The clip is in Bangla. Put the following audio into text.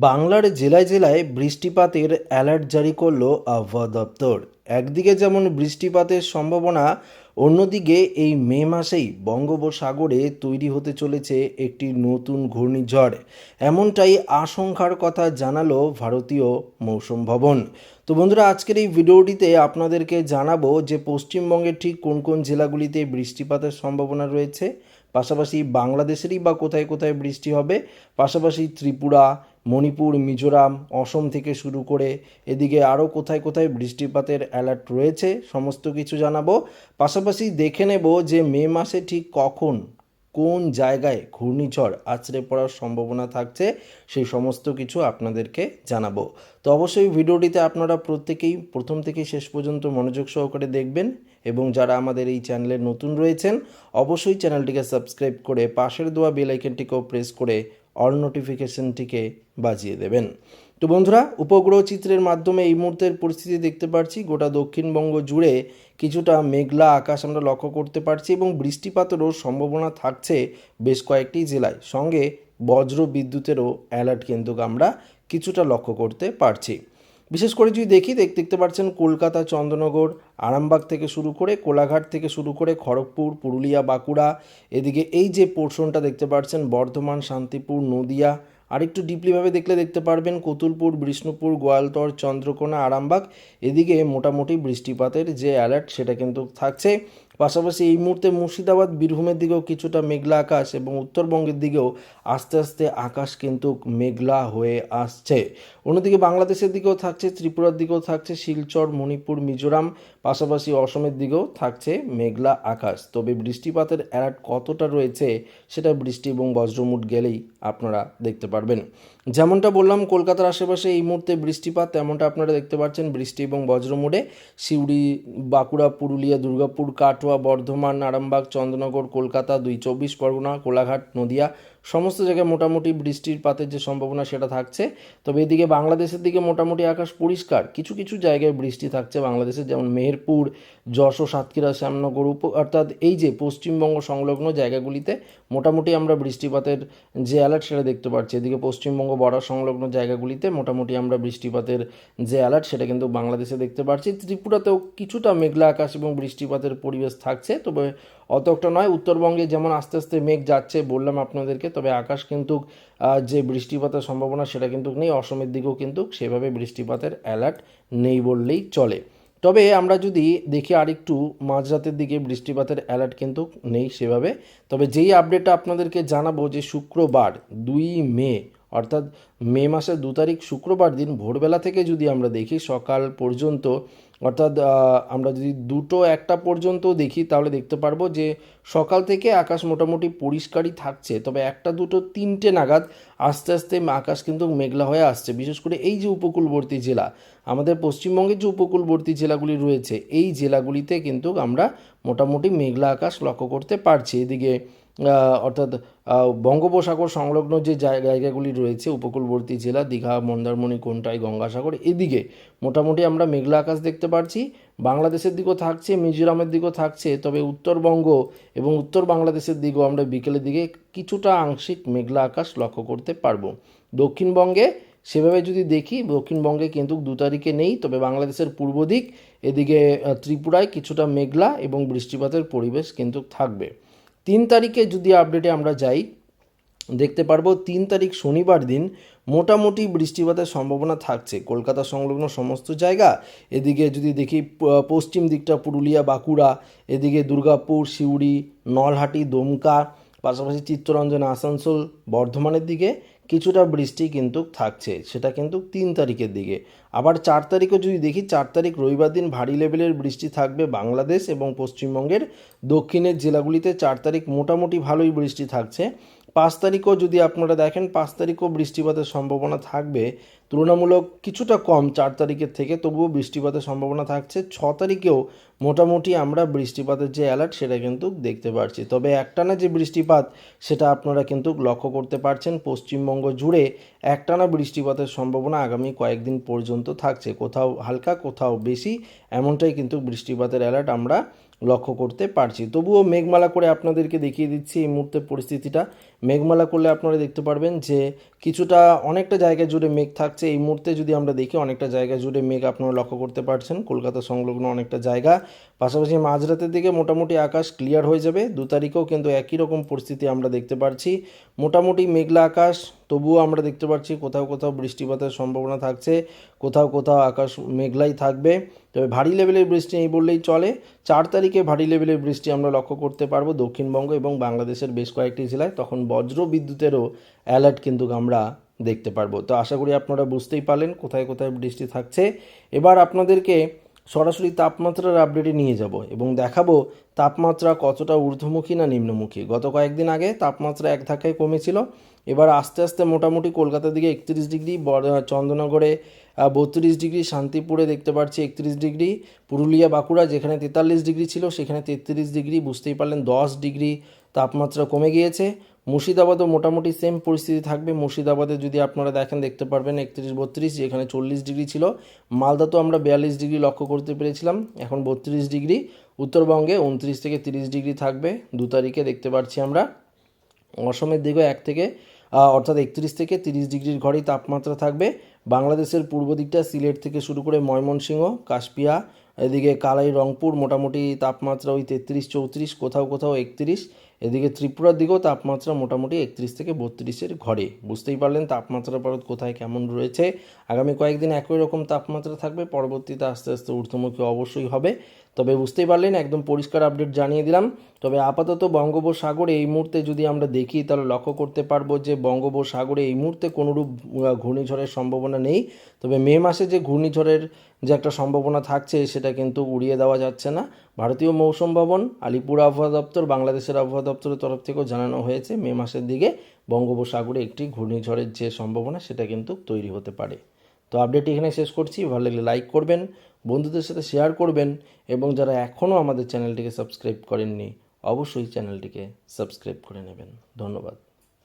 বাংলার জেলায় জেলায় বৃষ্টিপাতের অ্যালার্ট জারি করল আবহাওয়া দপ্তর। একদিকে যেমন বৃষ্টিপাতের সম্ভাবনা, অন্যদিকে এই মে মাসেই বঙ্গোপসাগরে তৈরি হতে চলেছে একটি নতুন ঘূর্ণিঝড়। এমনটাই আশঙ্কার কথা জানালো ভারতীয় মৌসুম ভবন। তো বন্ধুরা, আজকের এই ভিডিওটিতে আপনাদেরকে জানাব যে পশ্চিমবঙ্গের ঠিক কোন কোন জেলাগুলিতে বৃষ্টিপাতের সম্ভাবনা রয়েছে। পাশাপাশি বাংলাদেশেরই বা কোথায় কোথায় বৃষ্টি হবে। পাশাপাশি ত্রিপুরা মণিপুর, মিজোরাম, অসম থেকে শুরু করে এদিকে আরও কোথায় কোথায় বৃষ্টিপাতের অ্যালার্ট রয়েছে সমস্ত কিছু জানাব। পাশাপাশি দেখে নেব যে মে মাসে ঠিক কখন, কোন জায়গায় ঘূর্ণিঝড় আছড়ে পড়ার সম্ভাবনা থাকছে সেই সমস্ত কিছু আপনাদেরকে জানাব। তো অবশ্যই ভিডিওটিতে আপনারা প্রত্যেকেই প্রথম থেকে শেষ পর্যন্ত মনোযোগ সহকারে দেখবেন এবং যারা আমাদের এই চ্যানেলে নতুন রয়েছেন, অবশ্যই চ্যানেলটিকে সাবস্ক্রাইব করে পাশের দেওয়া বেল আইকনটিকেও প্রেস করে অল নোটিফিকেশনটিকে বাজিয়ে দেবেন। তো বন্ধুরা, উপগ্রহ চিত্রের মাধ্যমে এই মুহূর্তের পরিস্থিতি দেখতে পারছি। গোটা দক্ষিণবঙ্গ জুড়ে কিছুটা মেঘলা আকাশ আমরা লক্ষ্য করতে পারছি এবং বৃষ্টিপাতেরও সম্ভাবনা থাকছে বেশ কয়েকটি জেলায়। সঙ্গে বজ্র বিদ্যুতেরও অ্যালার্ট কিন্তু আমরা কিছুটা লক্ষ্য করতে পারছি। বিশেষ করে যদি দেখি, দেখ, দেখতে পাচ্ছেন কলকাতা, চন্দ্রনগর, আরামবাগ থেকে শুরু করে, কোলাঘাট থেকে শুরু করে, খড়গপুর, পুরুলিয়া, বাঁকুড়া, এদিকে এই যে পোর্শনটা দেখতে পাচ্ছেন, বর্ধমান, শান্তিপুর, নদিয়া, আরেকটু ডিপলিভাবে দেখলে দেখতে পারবেন, কতুলপুর, বিষ্ণুপুর, গোয়ালতর, চন্দ্রকোনা, আরামবাগ, এদিকে মোটামুটি বৃষ্টিপাতের যে অ্যালার্ট সেটা কিন্তু থাকছে। পাশাপাশি এই মুহূর্তে মুর্শিদাবাদ, বীরভূমের দিকেও কিছুটা মেঘলা আকাশ এবং উত্তরবঙ্গের দিকেও আস্তে আস্তে আকাশ কিন্তু মেঘলা হয়ে আসছে। অন্যদিকে বাংলাদেশের দিকেও থাকছে, ত্রিপুরার দিকেও থাকছে, শিলচর, মণিপুর, মিজোরাম, পাশাপাশি অসমের দিকেও থাকছে মেঘলা আকাশ। তবে বৃষ্টিপাতের অ্যালার্ট কতটা রয়েছে সেটা বৃষ্টি এবং বজ্রমুট গেলেই আপনারা দেখতে পারবেন। যেমনটা বললাম, কলকাতার আশেপাশে এই মুহূর্তে বৃষ্টিপাত, তেমনটা আপনারা দেখতে পাচ্ছেন বৃষ্টি এবং বজ্রমুড়ে। শিউড়ি বাঁকুড়া, পুরুলিয়া, দুর্গাপুর, কাটোয়া, বর্ধমান, আরামবাগ, চন্দ্রনগর, কলকাতা, দুই চব্বিশ পরগনা, কোলাঘাট, নদিয়া সমস্ত জায়গায় মোটামুটি বৃষ্টির পাতের যে সম্ভাবনা সেটা থাকছে। তবে এদিকে বাংলাদেশের দিকে মোটামুটি আকাশ পরিষ্কার। কিছু কিছু জায়গায় বৃষ্টি থাকছে বাংলাদেশের যেমন মেহেরপুর, যশোর, সাতক্ষীরা, শ্যামনগর উপ অর্থাৎ এই যে পশ্চিমবঙ্গ সংলগ্ন জায়গাগুলিতে মোটামুটি আমরা বৃষ্টিপাতের যে অ্যালার্ট সেটা দেখতে পাচ্ছি। এদিকে পশ্চিমবঙ্গ বর্ডার সংলগ্ন জায়গাগুলিতে মোটামুটি আমরা বৃষ্টিপাতের যে অ্যালার্ট সেটা কিন্তু বাংলাদেশে দেখতে পাচ্ছি। ত্রিপুরাতেও কিছুটা মেঘলা আকাশ এবং বৃষ্টিপাতের পরিবেশ থাকছে। তবে অত একটা নয়, উত্তরবঙ্গে যেমন আস্তে আস্তে মেঘ যাচ্ছে বললাম আপনাদেরকে, তবে আকাশ কিন্তু যে বৃষ্টিপাতের সম্ভাবনা সেটা কিন্তু নেই, অসমের দিকেও কিন্তু সেভাবে বৃষ্টিপাতের অ্যালার্ট নেই বললেই চলে। তবে আমরা যদি দেখি আরেকটু, মাঝরাতের দিকে বৃষ্টিপাতের অ্যালার্ট কিন্তু নেই সেভাবে। তবে যেই আপডেটটা আপনাদেরকে জানাব যে শুক্রবার, দুই মে অর্থাৎ মে মাসের দু তারিখ শুক্রবার দিন ভোরবেলা থেকে যদি আমরা দেখি সকাল পর্যন্ত, অর্থাৎ আমরা যদি দুটো একটা পর্যন্ত দেখি, তাহলে দেখতে পারব যে সকাল থেকে আকাশ মোটামুটি পরিষ্কারই থাকছে। তবে একটা, দুটো, তিনটে নাগাদ আস্তে আস্তে আকাশ কিন্তু মেঘলা হয়ে আসছে। বিশেষ করে এই যে উপকূলবর্তী জেলা, আমাদের পশ্চিমবঙ্গের যে উপকূলবর্তী জেলাগুলি রয়েছে, এই জেলাগুলিতে কিন্তু আমরা মোটামুটি মেঘলা আকাশ লক্ষ্য করতে পারছি। এদিকে অর্থাৎ বঙ্গোপসাগর সংলগ্ন যে জায়গা- জায়গাগুলি রয়েছে, উপকূলবর্তী জেলা, দীঘা, মন্দারমণি, কোনটাই, গঙ্গাসাগর, এদিকে মোটামুটি আমরা মেঘলা আকাশ দেখতে পাচ্ছি বাংলাদেশের দিকেও থাকছে, মিজোরামের দিকেও থাকছে, তবে উত্তরবঙ্গ এবং উত্তর বাংলাদেশের দিকেও আমরা বিকেলের দিকে কিছুটা আংশিক মেঘলা আকাশ লক্ষ্য করতে পারব। দক্ষিণবঙ্গে সেভাবে যদি দেখি, দক্ষিণবঙ্গে কিন্তু দু তারিখে নেই, তবে বাংলাদেশের পূর্ব দিক, এদিকে ত্রিপুরায় কিছুটা মেঘলা এবং বৃষ্টিপাতের পরিবেশ কিন্তু থাকবে। তিন তারিখে যদি আপডেটে আমরা যাই, দেখতে পারব তিন তারিখ শনিবার দিন মোটামুটি বৃষ্টিপাতের সম্ভাবনা থাকছে। কলকাতা সংলগ্ন সমস্ত জায়গা, এদিকে যদি দেখি পশ্চিম দিকটা পুরুলিয়া, বাঁকুড়া, এদিকে দুর্গাপুর, সিউড়ি, নলহাটি, দমকা, পাশাপাশি চিত্তরঞ্জন, আসানসোল, বর্ধমানের দিকে কিছুটা বৃষ্টি কিন্তু থাকছে, সেটা কিন্তু তিন তারিখের দিকে। আবার চার তারিখও যদি দেখি, চার তারিখ রবিবার দিন ভারী লেভেলের বৃষ্টি থাকবে বাংলাদেশ এবং পশ্চিমবঙ্গের। দক্ষিণের জেলাগুলিতে চার তারিখ মোটামুটি ভালোই বৃষ্টি থাকছে। পাঁচ তারিখও যদি আপনারা দেখেন, পাঁচ তারিখও বৃষ্টিপাতের সম্ভাবনা থাকবে। তুলনামূলক কিছুটা কম চার তারিখের থেকে, তবুও বৃষ্টিপাতের সম্ভাবনা থাকছে। ছ তারিখেও মোটামুটি আমরা বৃষ্টিপাতের যে অ্যালার্ট সেটা কিন্তু দেখতে পাচ্ছি তবে একটানা যে বৃষ্টিপাত, সেটা আপনারা কিন্তু লক্ষ্য করতে পারছেন। পশ্চিমবঙ্গ জুড়ে একটানা বৃষ্টিপাতের সম্ভাবনা আগামী কয়েকদিন পর্যন্ত থাকছে। কোথাও হালকা, কোথাও বেশি, এমনটাই কিন্তু বৃষ্টিপাতের অ্যালার্ট আমরা লক্ষ্য করতে পারছি। তবুও মেঘমালা করে আপনাদেরকে দেখিয়ে দিচ্ছি এই মুহূর্তে পরিস্থিতিটা। মেঘমালা করলে আপনারা দেখতে পারবেন যে কিছুটা অনেকটা জায়গা জুড়ে মেঘ থাকছে। এই মুহূর্তে যদি আমরা দেখি, অনেকটা জায়গা জুড়ে মেঘ আপনারা লক্ষ্য করতে পারছেন। কলকাতা সংলগ্ন অনেকটা জায়গা। পাশাপাশি মাঝরাতের দিকে মোটামুটি আকাশ ক্লিয়ার হয়ে যাবে। দু তারিখেও কিন্তু একই রকম পরিস্থিতি আমরা দেখতে পাচ্ছি মোটামুটি মেঘলা আকাশ, তবুও আমরা দেখতে পাচ্ছি কোথাও কোথাও বৃষ্টিপাতের সম্ভাবনা থাকছে। কোথাও কোথাও আকাশ মেঘলাই থাকবে। তবে ভারী লেভেলের বৃষ্টি এই বললেই চলে। চার তারিখে ভারী লেভেলের বৃষ্টি আমরা লক্ষ্য করতে পারব দক্ষিণবঙ্গ এবং বাংলাদেশের বেশ কয়েকটি জেলায়। তখন বজ্র বিদ্যুতেরও অ্যালার্ট কিন্তু আমরা দেখতে পারব। তো আশা করি আপনারা বুঝতেই পারলেন কোথায় কোথায় বৃষ্টি থাকছে। এবার আপনাদেরকে সরাসরি তাপমাত্রার আপডেটে নিয়ে যাব এবং দেখাবো তাপমাত্রা কতটা ঊর্ধ্বমুখী না নিম্নমুখী। গত কয়েকদিন আগে তাপমাত্রা এক ধাক্কায় কমেছিল। এবার আস্তে আস্তে মোটামুটি কলকাতার দিকে একত্রিশ ডিগ্রি চন্দননগরে বত্রিশ ডিগ্রি, শান্তিপুরে দেখতে পাচ্ছি একত্রিশ ডিগ্রি, পুরুলিয়া, বাঁকুড়া যেখানে তেতাল্লিশ ডিগ্রি ছিল সেখানে তেত্রিশ ডিগ্রি, বুঝতেই পারলেন দশ ডিগ্রি তাপমাত্রা কমে গিয়েছে। মুর্শিদাবাদও মোটামুটি সেম পরিস্থিতি থাকবে। মুর্শিদাবাদে যদি আপনারা দেখেন, দেখতে পারবেন একত্রিশ বত্রিশ, যেখানে চল্লিশ ডিগ্রি ছিল। মালদা তো আমরা বিয়াল্লিশ ডিগ্রি লক্ষ্য করতে পেরেছিলাম। এখন বত্রিশ ডিগ্রি। উত্তরবঙ্গে উনত্রিশ থেকে তিরিশ ডিগ্রি থাকবে। দু তারিখে দেখতে পাচ্ছি আমরা। অসমের দিকেও এক থেকে অর্থাৎ একত্রিশ থেকে তিরিশ ডিগ্রির ঘরেই তাপমাত্রা থাকবে। বাংলাদেশের পূর্ব দিকটা সিলেট থেকে শুরু করে ময়মনসিংহ, কাশপিয়া, এদিকে কালাই, রংপুর, মোটামুটি তাপমাত্রা ওই তেত্রিশ, চৌত্রিশ, কোথাও কোথাও একত্রিশ। এদিকে ত্রিপুরার দিকেও তাপমাত্রা মোটামুটি একত্রিশ থেকে বত্রিশের ঘরে। বুঝতেই পারলেন তাপমাত্রা ভারত কোথায় কেমন রয়েছে। আগামী কয়েকদিন একই রকম তাপমাত্রা থাকবে, পরবর্তীতে আস্তে আস্তে ঊর্ধ্বমুখী অবশ্যই হবে। তবে বুঝতেই পারলেন, একদম পরিষ্কার আপডেট জানিয়ে দিলাম। তবে আপাতত বঙ্গোপসাগরে এই মুহূর্তে যদি আমরা দেখি, তাহলে লক্ষ্য করতে পারব যে বঙ্গোপসাগরে এই মুহূর্তে কোনোরূপ ঘূর্ণিঝড়ের সম্ভাবনা নেই। তবে মে মাসে যে ঘূর্ণিঝড়ের যে একটা সম্ভাবনা থাকছে, সেটা কিন্তু উড়িয়ে দেওয়া যাচ্ছে না। ভারতীয় মৌসুম ভবন, আলিপুর আবহাওয়া দপ্তর, বাংলাদেশের আবহাওয়া দপ্তরের তরফ থেকেও জানানো হয়েছে, মে মাসের দিকে বঙ্গোপসাগরে একটি ঘূর্ণিঝড়ের যে সম্ভাবনা, সেটা কিন্তু তৈরি হতে পারে। তো আপডেট এখানে শেষ করছি। ভালো লাগলে লাইক করবেন বন্ধুদের সাথে শেয়ার করবেন এবং যারা এখনও আমাদের চ্যানেলটিকে সাবস্ক্রাইব করেননি, অবশ্যই চ্যানেলটিকে সাবস্ক্রাইব করে নেবেন। ধন্যবাদ।